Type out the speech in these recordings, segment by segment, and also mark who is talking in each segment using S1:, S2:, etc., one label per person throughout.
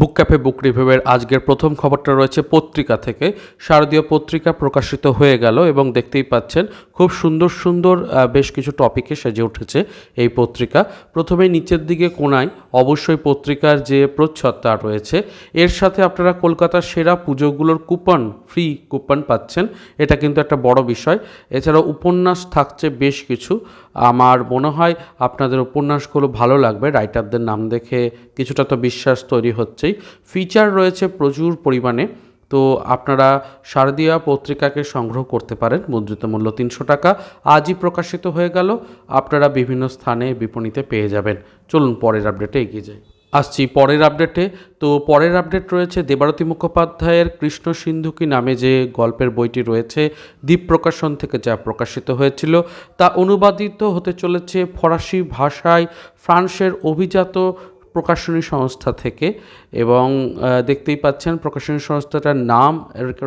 S1: বুক cafe, বুক রিভিউয়ের আজকের প্রথম খবরটা রয়েছে পত্রিকা থেকে। শারদীয় পত্রিকা প্রকাশিত হয়ে গেল এবং দেখতেই পাচ্ছেন খুব সুন্দর সুন্দর বেশ কিছু টপিকে সেজে উঠেছে এই পত্রিকা। প্রথমে নিচের দিকে কোনায় অবশ্যই পত্রিকার যে প্রচ্ছদটা রয়েছে, এর সাথে আপনারা কলকাতার সেরা পুজোগুলোর কুপন, ফ্রি কুপন পাচ্ছেন। এটা কিন্তু একটা বড় বিষয়। এছাড়াও উপন্যাস থাকছে বেশ কিছু। আমার মনে হয় আপনাদের উপন্যাসগুলো ভালো লাগবে। রাইটারদের নাম দেখে কিছুটা তো বিশ্বাস তৈরি হচ্ছেই ফিচার রয়েছে প্রচুর পরিমাণে। তো আপনারা শারদীয়া পত্রিকাকে সংগ্রহ করতে পারেন। মুদ্রিত মূল্য তিনশো টাকা। আজই প্রকাশিত হয়ে গেল। আপনারা বিভিন্ন স্থানে বিপণীতে পেয়ে যাবেন। চলুন পরের আপডেটে এগিয়ে যাই। আসছি পরের আপডেটে তো পরের আপডেট রয়েছে দেবারতী মুখোপাধ্যায়ের কৃষ্ণ সিন্ধুকি নামে যে গল্পের বইটি রয়েছে দ্বীপ প্রকাশন থেকে যা প্রকাশিত হয়েছিল, তা অনুবাদিত হতে চলেছে ফরাসি ভাষায় ফ্রান্সের অভিজাত প্রকাশনী সংস্থা থেকে এবং দেখতেই পাচ্ছেন প্রকাশনী সংস্থাটার নাম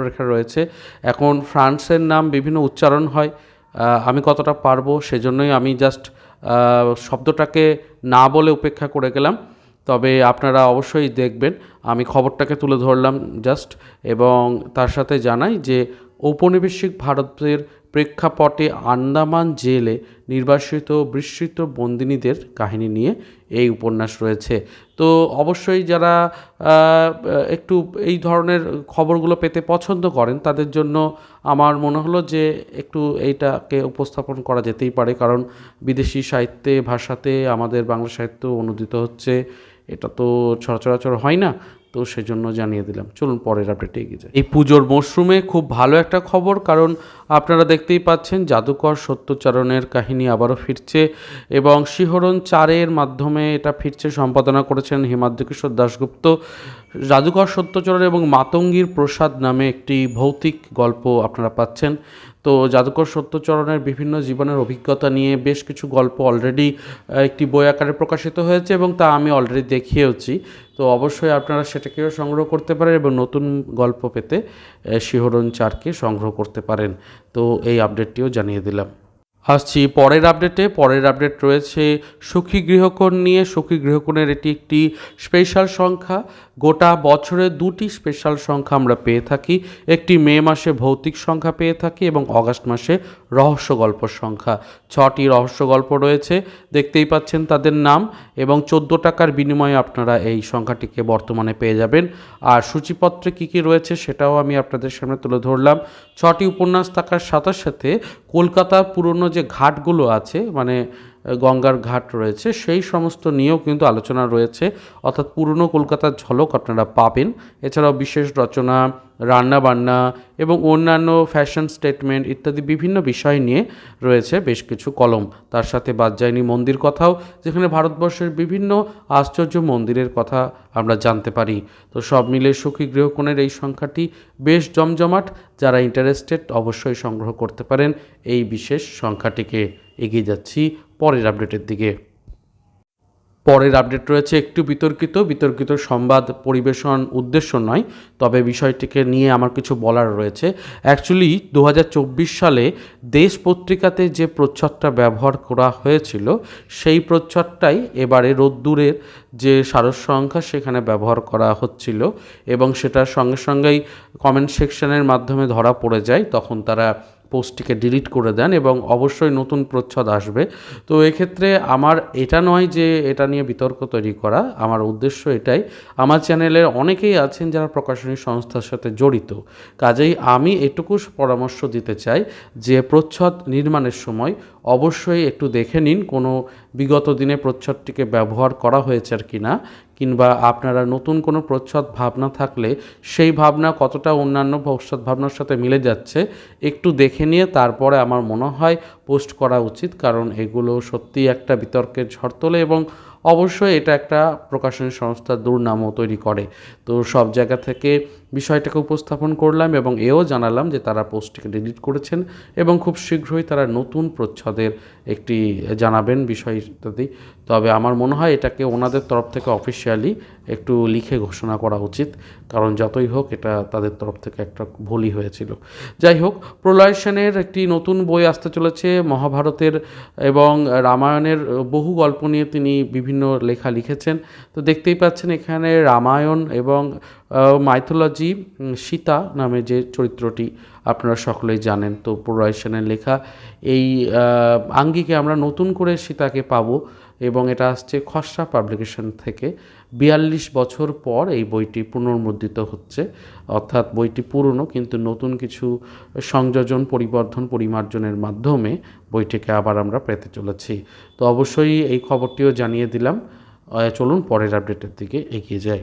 S1: রেখা রয়েছে। এখন ফ্রান্সের নাম বিভিন্ন উচ্চারণ হয় আমি কতটা পারব সেজন্যই আমি জাস্ট শব্দটাকে না বলে উপেক্ষা করে গেলাম। তবে আপনারা অবশ্যই দেখবেন, আমি খবরটাকে তুলে ধরলাম জাস্ট এবং তার সাথে জানাই যে ঔপনিবেশিক ভারতের প্রেক্ষাপটে আন্দামান জেলে নির্বাসিত বিস্মৃত বন্দিনীদের কাহিনী নিয়ে এই উপন্যাস রয়েছে। তো অবশ্যই যারা একটু এই ধরনের খবরগুলো পেতে পছন্দ করেন, তাদের জন্য আমার মনে হলো যে একটু এইটাকে উপস্থাপন করা যেতেই পারে। কারণ বিদেশি সাহিত্যে, ভাষাতে আমাদের বাংলা সাহিত্য অনুদিত হচ্ছে। এটা তো সচরাচর হয় না। তো সেজন্য জানিয়ে দিলাম। চলুন পরের আপডেটে এগিয়ে যাই। এই পুজোর মরশুমে খুব ভালো একটা খবর, কারণ আপনারা দেখতেই পাচ্ছেন জাদুকর সত্যচারণের কাহিনী আবারও ফিরছে এবং শিহরণ চারের মাধ্যমে এটা ফিরছে, সম্পাদনা করেছেন হিমাদ্রি কিশোর দাশগুপ্ত। জাদুকর সত্যচরণ এবং মাতঙ্গীর প্রসাদ নামে একটি ভৌতিক গল্প আপনারা পাচ্ছেন। তো জাদুকর সত্যচরণের বিভিন্ন জীবনের অভিজ্ঞতা নিয়ে বেশ কিছু গল্প অলরেডি একটি বই আকারে প্রকাশিত হয়েছে এবং তা আমি অলরেডি দেখিয়েওছি। তো অবশ্যই আপনারা সেটাকেও সংগ্রহ করতে পারেন এবং নতুন গল্প পেতে শিহরণ চারকে সংগ্রহ করতে পারেন। তো এই আপডেটটিও জানিয়ে দিলাম। আসছি পরের আপডেটে পরের আপডেট রয়েছে সুখী গৃহকোণ নিয়ে। সুখী গৃহকোণের এটি একটি স্পেশাল সংখ্যা। গোটা বছরে দুটি স্পেশাল সংখ্যা আমরা পেয়ে থাকি। একটি মে মাসে ভৌতিক সংখ্যা পেয়ে থাকি এবং অগাস্ট মাসে রহস্য গল্প সংখ্যা। ছটি রহস্য গল্প রয়েছে, দেখতেই পাচ্ছেন তাদের নাম এবং চোদ্দ টাকার বিনিময়ে আপনারা এই সংখ্যাটিকে বর্তমানে পেয়ে যাবেন। আর সূচিপত্রে কী কী রয়েছে সেটাও আমি আপনাদের সামনে তুলে ধরলাম। ছটি উপন্যাস থাকার সাথে সাথে কলকাতার পুরনো যে ঘাটগুলো আছে মানে গঙ্গার ঘাট রয়েছে, সেই সমস্ত নিয়েও কিন্তু আলোচনা রয়েছে। অর্থাৎ পুরনো কলকাতার ঝলক আপনারা পাবেন। এছাড়াও বিশেষ রচনা রান্না বান্না এবং অন্যান্য ফ্যাশন স্টেটমেন্ট ইত্যাদি বিভিন্ন বিষয় নিয়ে রয়েছে বেশ কিছু কলম। তার সাথে বাদ যায়নি মন্দির কথাও, যেখানে ভারতবর্ষের বিভিন্ন আশ্চর্য মন্দিরের কথা আমরা জানতে পারি। তো সব মিলে সুখী গৃহকোণের এই সংখ্যাটি বেশ জমজমাট। যারা ইন্টারেস্টেড অবশ্যই সংগ্রহ করতে পারেন এই বিশেষ সংখ্যাটিকে। এগিয়ে যাচ্ছি পরের আপডেটের দিকে। পরের আপডেট রয়েছে একটু বিতর্কিত। বিতর্কিত সংবাদ পরিবেশন উদ্দেশ্য নয়, তবে বিষয়টিকে নিয়ে আমার কিছু বলার রয়েছে। অ্যাকচুয়ালি দু হাজার চব্বিশ সালে দেশ পত্রিকাতে যে প্রচ্ছদটা ব্যবহার করা হয়েছিল, সেই প্রচ্ছদটাই এবারে রোদ্দুরের যে সারস সংখ্যা সেখানে ব্যবহার করা হচ্ছিল এবং সেটার সঙ্গে সঙ্গেই কমেন্ট সেকশনের মাধ্যমে ধরা পড়ে যায়। তখন তারা পোস্টটিকে ডিলিট করে দেন এবং অবশ্যই নতুন প্রচ্ছদ আসবে। তো এক্ষেত্রে আমার এটা নয় যে এটা নিয়ে বিতর্ক তৈরি করা। আমার উদ্দেশ্য এটাই। আমার চ্যানেলে অনেকেই আছেন যারা প্রকাশনী সংস্থার সাথে জড়িত। কাজেই আমি এটুকু পরামর্শ দিতে চাই যে প্রচ্ছদ নির্মাণের সময় অবশ্যই একটু দেখে নিন কোনো বিগত দিনে প্রচ্ছদটিকে ব্যবহার করা হয়েছে আর কি না কিংবা আপনারা নতুন কোনো প্রচ্ছদ ভাবনা থাকলে সেই ভাবনা কতটা অন্যান্য ভবিষ্যৎ ভাবনার সাথে মিলে যাচ্ছে একটু দেখে নিয়ে তারপরে আমার মনে হয় পোস্ট করা উচিত, কারণ এগুলো সত্যিই একটা বিতর্কের ঝড় তোলে এবং অবশ্যই এটা একটা প্রকাশনী সংস্থার দুর্নামও তৈরি করে। তো সব জায়গা থেকে বিষয়টাকে উপস্থাপন করলাম এবং এও জানালাম যে তারা পোস্টটিকে ডিলিট করেছেন এবং খুব শীঘ্রই তারা নতুন প্রচ্ছদের একটি জানাবেন বিষয় ইত্যাদি তবে আমার মনে হয় এটাকে ওনাদের তরফ থেকে অফিসিয়ালি একটু লিখে ঘোষণা করা উচিত, কারণ যতই হোক এটা তাদের তরফ থেকে একটা ভুলই হয়েছিল। যাই হোক, প্রলয় সেনের একটি নতুন বই আসতে চলেছে মহাভারতের এবং রামায়ণের বহু গল্প নিয়ে তিনি বিভিন্ন লেখা লিখেছেন। তো দেখতেই পাচ্ছেন এখানে রামায়ণ এবং মাইথোলজি সীতা নামে যে চরিত্রটি আপনারা সকলেই জানেন, তো প্রলয় লেখা। এই আঙ্গিকে আমরা নতুন করে সীতাকে পাবো এবং এটা আসছে খসড়া পাবলিকেশন থেকে। বিয়াল্লিশ বছর পর এই বইটি পুনর্মুদ্রিত হচ্ছে, অর্থাৎ বইটি পুরনো, কিন্তু নতুন কিছু সংযোজন, পরিবর্ধন, পরিমার্জনের মাধ্যমে বইটিকে আবার আমরা পেতে চলেছি। তো অবশ্যই এই খবরটিও জানিয়ে দিলাম। চলুন পরের আপডেটের দিকে এগিয়ে যাই।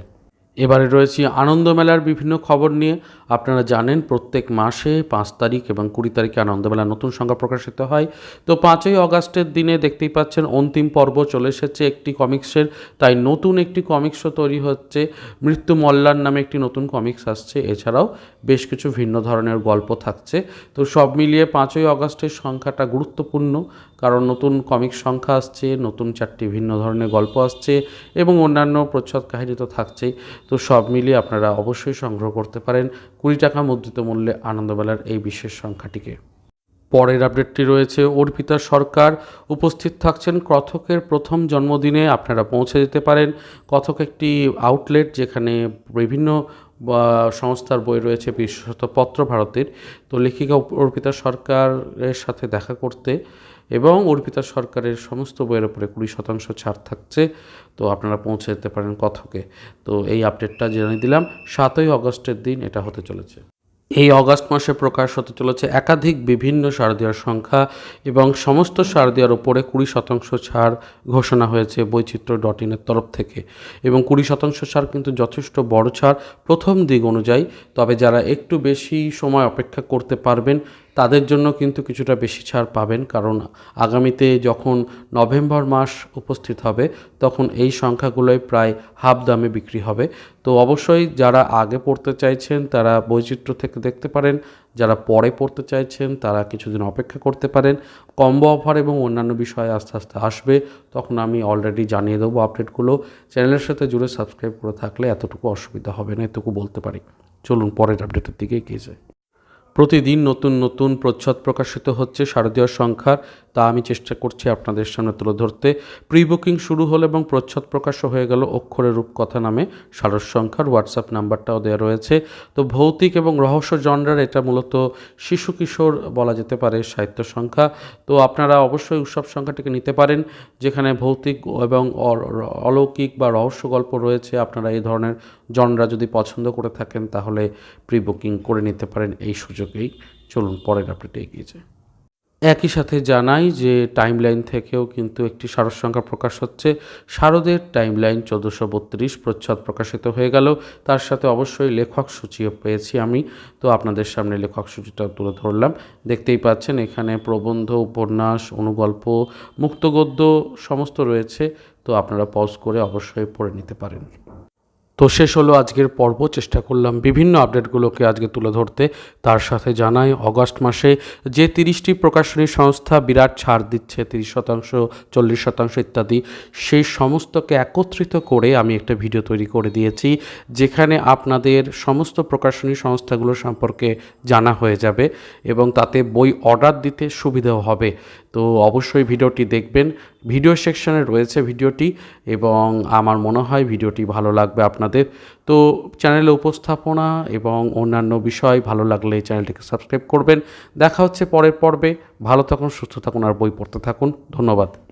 S1: এবারে রয়েছি আনন্দমেলার বিভিন্ন খবর নিয়ে। আপনারা জানেন প্রত্যেক মাসে পাঁচ তারিখ এবং কুড়ি তারিখে আনন্দমেলা নতুন সংখ্যা প্রকাশিত হয়। তো পাঁচই অগাস্টের দিনে দেখতেই পাচ্ছেন অন্তিম পর্ব চলে এসেছে একটি কমিক্সের। তাই নতুন একটি কমিক্সও তৈরি হচ্ছে। মৃত্যু মল্লার নামে একটি নতুন কমিক্স আসছে। এছাড়াও বেশ কিছু ভিন্ন ধরনের গল্প থাকছে। তো সব মিলিয়ে পাঁচই অগাস্টের সংখ্যাটা গুরুত্বপূর্ণ, কারণ নতুন কমিক সংখ্যা আসছে, নতুন চারটি ভিন্ন ধরনের গল্প আসছে এবং অন্যান্য প্রচ্ছদ কাহিনী তো থাকছেই। তো সব মিলিয়ে আপনারা অবশ্যই সংগ্রহ করতে পারেন কুড়ি টাকা মুদ্রিত মূল্যে আনন্দবেলার এই বিশেষ সংখ্যাটিকে। পরের আপডেটটি রয়েছে, অর্পিতা সরকার উপস্থিত থাকছেন কথকের প্রথম জন্মদিনে, আপনারা পৌঁছে যেতে পারেন। কথক একটি আউটলেট যেখানে বিভিন্ন সংস্থার বই রয়েছে বিশেষত পত্র ভারতের। তো লেখিকা অর্পিতা সরকারের সাথে দেখা করতে এবং অর্পিতা সরকারের সমস্ত বইয়ের উপরে কুড়ি শতাংশ ছাড় থাকছে। তো আপনারা পৌঁছে যেতে পারেন কথকে। তো এই আপডেটটা জেনে দিলাম সাতই অগস্টের দিন এটা হতে চলেছে। এই অগাস্ট মাসে প্রকাশ হতে চলেছে একাধিক বিভিন্ন শারদীয়ার সংখ্যা এবং সমস্ত শারদীয়ার ওপরে কুড়ি শতাংশ ছাড় ঘোষণা হয়েছে বৈচিত্র্য ডট ইনের তরফ থেকে। এবং কুড়ি শতাংশ ছাড় কিন্তু যথেষ্ট বড় ছাড় প্রথম দিক অনুযায়ী, তবে যারা একটু বেশি সময় অপেক্ষা করতে পারবেন তাদের জন্য কিন্তু কিছুটা বেশি ছাড় পাবেন। কারণ আগামীতে যখন নভেম্বর মাস উপস্থিত হবে, তখন এই সংখ্যাগুলোই প্রায় হাফ দামে বিক্রি হবে। তো অবশ্যই যারা আগে পড়তে চাইছেন, তারা বৈচিত্র্য থেকে দেখতে পারেন। যারা পরে পড়তে চাইছেন, তারা কিছুদিন অপেক্ষা করতে পারেন। কম্বো অফার এবং অন্যান্য বিষয়ে আস্তে আস্তে আসবে, তখন আমি অলরেডি জানিয়ে দেবো আপডেটগুলো। চ্যানেলের সাথে জুড়ে সাবস্ক্রাইব করে থাকলে এতটুকু অসুবিধা হবে না এটুকু বলতে পারি। চলুন পরের আপডেটের দিকে এগিয়ে যাই। প্রতিদিন নতুন নতুন প্রচ্ছদ প্রকাশিত হচ্ছে, শারদীয় সংখ্যার। তা আমি চেষ্টা করছি আপনাদের সামনে তুলে ধরতে। প্রি বুকিং শুরু হলো এবং প্রচ্ছদ প্রকাশ হয়ে গেল অক্ষরের রূপকথা নামে। সারস সংখ্যার হোয়াটসঅ্যাপ নাম্বারটাও দেওয়া রয়েছে। তো ভৌতিক এবং রহস্য জনরার এটা মূলত শিশু কিশোর বলা যেতে পারে সাহিত্য সংখ্যা। তো আপনারা অবশ্যই উৎসব সংখ্যাটিকে নিতে পারেন, যেখানে ভৌতিক এবং অলৌকিক বা রহস্য গল্প রয়েছে। আপনারা এই ধরনের জনরা যদি পছন্দ করে থাকেন, তাহলে প্রি বুকিং করে নিতে পারেন এই সুযোগেই চলুন, পরের আপডেটে এগিয়ে যায় একই সাথে জানাই যে টাইমলাইন থেকেও কিন্তু একটি সারস সংখ্যা প্রকাশ হচ্ছে। শারদের টাইমলাইন চোদ্দোশো বত্রিশ প্রচ্ছদ প্রকাশিত হয়ে গেল। তার সাথে অবশ্যই লেখক সূচিও পেয়েছি আমি। তো আপনাদের সামনে লেখক সূচিটা তুলে ধরলাম। দেখতেই পাচ্ছেন এখানে প্রবন্ধ, উপন্যাস, অনুগল্প, মুক্তগদ্য সমস্ত রয়েছে। তো আপনারা পজ করে অবশ্যই পড়ে নিতে পারেন। তো শেষ হলো আজকের পর্ব। চেষ্টা করলাম বিভিন্ন আপডেটগুলোকে আজকে তুলে ধরতে। তার সাথে জানাই, অগস্ট মাসে যে তিরিশটি প্রকাশনী সংস্থা বিরাট ছাড় দিচ্ছে, তিরিশ শতাংশ, চল্লিশ শতাংশ ইত্যাদি, সেই সমস্তকে একত্রিত করে আমি একটা ভিডিও তৈরি করে দিয়েছি, যেখানে আপনাদের সমস্ত প্রকাশনী সংস্থাগুলো সম্পর্কে জানা হয়ে যাবে এবং তাতে বই অর্ডার দিতে সুবিধাও হবে। তো অবশ্যই ভিডিওটি দেখবেন। ভিডিও সেকশনে রয়েছে ভিডিওটি এবং আমার মনে হয় ভিডিওটি ভালো লাগবে আপনাদের। তো চ্যানেলে উপস্থাপনা এবং অন্যান্য বিষয় ভালো লাগলে চ্যানেলটিকে সাবস্ক্রাইব করবেন। দেখা হচ্ছে পরের পর্বে। ভালো থাকুন, সুস্থ থাকুন আর বই পড়তে থাকুন। ধন্যবাদ।